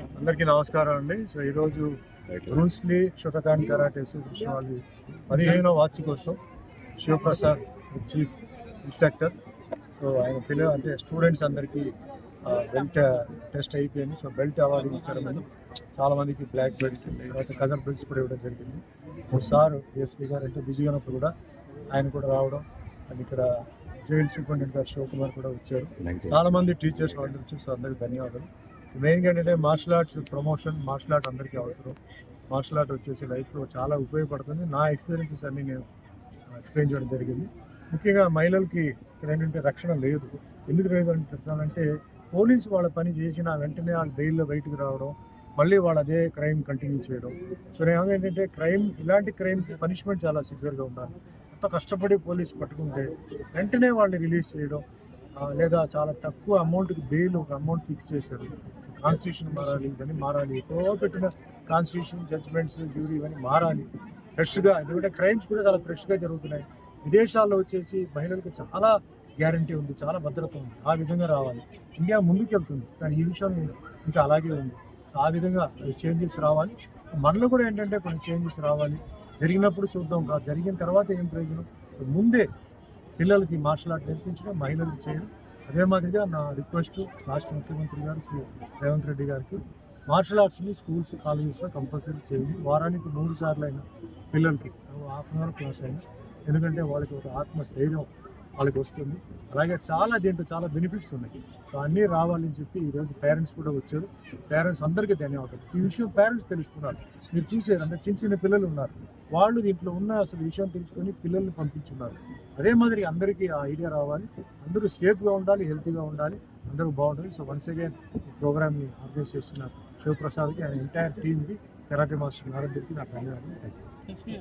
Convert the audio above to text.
అందరికీ నమస్కారం అండి. సో ఈరోజు బ్రూస్లీ షుటకాన్ కరాటే అసోసియేషన్ వాళ్ళు పదిహేనో వార్షికోత్సవం. Sivaprasad chief instructor. సో ఆయన పిల్లలు అంటే స్టూడెంట్స్ అందరికీ బెల్ట్ టెస్ట్ అయిపోయింది. So belt awarding ceremony. చాలా మందికి బ్లాక్ బెల్ట్స్ తర్వాత కలర్ బెల్ట్స్ కూడా ఇవ్వడం జరిగింది. సో సార్ డిఎస్పీ గారు ఎంతో బిజీగా ఉన్నప్పుడు కూడా ఆయన కూడా రావడం అండ్ ఇక్కడ జైలు సూపరింటెండెంట్ గారు శివకుమార్ కూడా వచ్చారు. చాలా మంది టీచర్స్ వాళ్ళు వచ్చి సో అందరికి ధన్యవాదాలు. మెయిన్గా ఏంటంటే martial arts promotion martial art అందరికీ అవసరం. మార్షల్ ఆర్ట్ వచ్చేసి లైఫ్లో చాలా ఉపయోగపడుతుంది. నా ఎక్స్పీరియన్సెస్ అన్ని నేను ఎక్స్ప్లెయిన్ చేయడం జరిగింది. ముఖ్యంగా మహిళలకి ఏంటంటే రక్షణ లేదు. ఎందుకు లేదు అని చెప్తానంటే పోలీసు వాళ్ళ పని చేసిన వెంటనే వాళ్ళు బెయిల్లో బయటకు రావడం మళ్ళీ వాళ్ళు అదే క్రైమ్ కంటిన్యూ చేయడం. సో నేను ఏంటంటే క్రైమ్ ఇలాంటి క్రైమ్స్ పనిష్మెంట్ చాలా సివియర్గా ఉండాలి. అంత కష్టపడి పోలీసు పట్టుకుంటే వెంటనే వాళ్ళని రిలీజ్ చేయడం లేదా చాలా తక్కువ అమౌంట్కి బెయిల్ ఒక అమౌంట్ ఫిక్స్ చేశారు. కాన్స్టిట్యూషన్ మారాలి ఇవన్నీ మారాలి. ఎప్పుడో పెట్టిన కాన్స్టిట్యూషన్ జడ్జ్మెంట్స్ జ్యూరీ ఇవన్నీ మారాలి. ఫ్రెష్గా ఎందుకంటే క్రైమ్స్ కూడా చాలా ఫ్రెష్గా జరుగుతున్నాయి. విదేశాల్లో వచ్చేసి మహిళలకు చాలా గ్యారంటీ ఉంది చాలా భద్రత ఉంది. ఆ విధంగా రావాలి. ఇండియా ముందుకు వెళ్తుంది కానీ ఈ విషయం ఇంకా అలాగే ఉంది. ఆ విధంగా చేంజెస్ రావాలి. మనలో కూడా ఏంటంటే కొన్ని చేంజెస్ రావాలి. జరిగినప్పుడు చూద్దాం. కాదు జరిగిన తర్వాత ఏం ప్రయోజనం? ముందే పిల్లలకి మార్షల్ ఆర్ట్ నేర్పించడం మహిళలకు చేయడం. అదే మాదిరిగా నా రిక్వెస్ట్ రాష్ట్ర ముఖ్యమంత్రి గారు శ్రీ రేవంత్ రెడ్డి గారికి మార్షల్ ఆర్ట్స్ని స్కూల్స్ కాలేజెస్లో కంపల్సరీ చేయండి. వారానికి మూడు సార్లు అయినా పిల్లలకి హాఫ్ అన్ అవర్ క్లాస్ అయినా. ఎందుకంటే వాళ్ళకి ఒక ఆత్మస్థైర్యం వాళ్ళకి వస్తుంది. అలాగే చాలా దీంట్లో చాలా బెనిఫిట్స్ ఉన్నాయి. సో అన్నీ రావాలని చెప్పి ఈరోజు పేరెంట్స్ కూడా వచ్చారు. పేరెంట్స్ అందరికీ ధన్యవాదాలు. ఈ విషయం పేరెంట్స్ తెలుసుకున్నారు. మీరు చూసారు అంటే చిన్న చిన్న పిల్లలు ఉన్నారు. వాళ్ళు దీంట్లో ఉన్న అసలు విషయం తెలుసుకొని పిల్లల్ని పంపించున్నారు. అదే మాదిరి అందరికీ ఆ ఐడియా రావాలి. అందరూ సేఫ్గా ఉండాలి హెల్తీగా ఉండాలి. అందరూ బాగుండాలి. సో వన్స్ అగైన్ ప్రోగ్రామ్ని ఆర్గనైజ్ చేసిన శివప్రసాద్కి ఆయన ఎంటైర్ టీమ్కి కరాటే మాస్టర్ నారద్కి నా ధన్యవాదాలు. Thank you